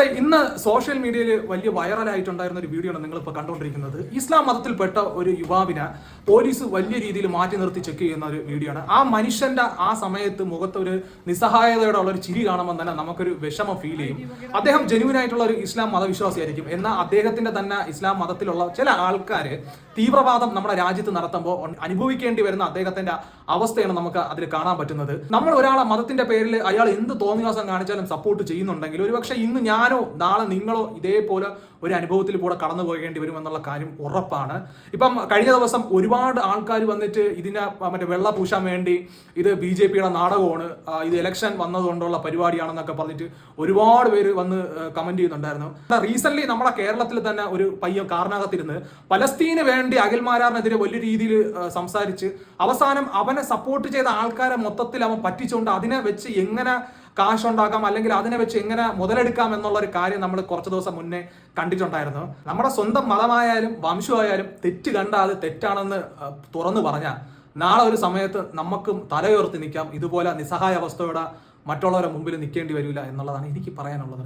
എടാ ഇന്ന് സോഷ്യൽ മീഡിയയിൽ വലിയ വൈറലായിട്ടുണ്ടായിരുന്ന ഒരു വീഡിയോ ആണ് നിങ്ങളിപ്പോൾ കണ്ടുകൊണ്ടിരിക്കുന്നത് ഇസ്ലാം മതത്തിൽപ്പെട്ട ഒരു യുവാവിനെ പോലീസ് വലിയ രീതിയിൽ മാറ്റി നിർത്തി ചെക്ക് ചെയ്യുന്ന ഒരു വീഡിയോ ആണ്. ആ മനുഷ്യന്റെ ആ സമയത്ത് മുഖത്ത് ഒരു നിസ്സഹായതയുടെ ഉള്ള ഒരു ചിരി കാണുമ്പോൾ തന്നെ നമുക്കൊരു വിഷമം ഫീൽ ചെയ്യും. അദ്ദേഹം ജെനുവിൻ ആയിട്ടുള്ള ഒരു ഇസ്ലാം മതവിശ്വാസിയായിരിക്കും. എന്നാൽ അദ്ദേഹത്തിന്റെ തന്നെ ഇസ്ലാം മതത്തിലുള്ള ചില ആൾക്കാര് തീവ്രവാദം നമ്മുടെ രാജ്യത്ത് നടത്തുമ്പോൾ അനുഭവിക്കേണ്ടി വരുന്ന അദ്ദേഹത്തിന്റെ അവസ്ഥയാണ് നമുക്ക് അതിൽ കാണാൻ പറ്റുന്നത്. നമ്മൾ ഒരാളെ മതത്തിന്റെ പേരിൽ അയാൾ എന്ത് തോന്നിവാസം കാണിച്ചാലും സപ്പോർട്ട് ചെയ്യുന്നുണ്ടെങ്കിൽ ഒരുപക്ഷെ ഇന്ന് ഞാനോ നാളെ നിങ്ങളോ ഇതേപോലെ ഒരു അനുഭവത്തിൽ കൂടെ കടന്നു പോകേണ്ടി വരും എന്നുള്ള കാര്യം ഉറപ്പാണ്. ഇപ്പം കഴിഞ്ഞ ദിവസം ഒരുപാട് ആൾക്കാർ വന്നിട്ട് ഇതിനെ മറ്റേ വെള്ള പൂശാൻ വേണ്ടി ഇത് ബി ജെ പിയുടെ നാടകമാണ് ഇത് ഇലക്ഷൻ വന്നതുകൊണ്ടുള്ള പരിപാടിയാണെന്നൊക്കെ പറഞ്ഞിട്ട് ഒരുപാട് പേര് വന്ന് കമന്റ് ചെയ്യുന്നുണ്ടായിരുന്നു. റീസെന്റ് നമ്മുടെ കേരളത്തിൽ തന്നെ ഒരു പയ്യൻ കാറിനകത്തിരുന്ന് പലസ്തീന് വേണ്ടി അഖിൽമാരാറിനെതിരെ വലിയ രീതിയിൽ സംസാരിച്ച് അവസാനം അവനെ സപ്പോർട്ട് ചെയ്ത ആൾക്കാരെ മൊത്തത്തിൽ അവൻ പറ്റിച്ചുകൊണ്ട് അതിനെ വെച്ച് എങ്ങനെ കാശുണ്ടാക്കാം അല്ലെങ്കിൽ അതിനെ വെച്ച് എങ്ങനെ മുതലെടുക്കാം എന്നുള്ള ഒരു കാര്യം നമ്മൾ കുറച്ച് ദിവസം മുന്നേ കണ്ടിട്ടുണ്ടായിരുന്നു. നമ്മുടെ സ്വന്തം മതമായാലും വംശമായാലും തെറ്റ് കണ്ടാൽ അത് തെറ്റാണെന്ന് തുറന്നു പറഞ്ഞാൽ നാളെ ഒരു സമയത്ത് നമുക്കും തലയുയർത്തി നിൽക്കാം. ഇതുപോലെ നിസ്സഹായ അവസ്ഥയോടെ മറ്റുള്ളവരുടെ മുമ്പിൽ നിൽക്കേണ്ടി വരില്ല എന്നുള്ളതാണ് എനിക്ക് പറയാനുള്ളത്.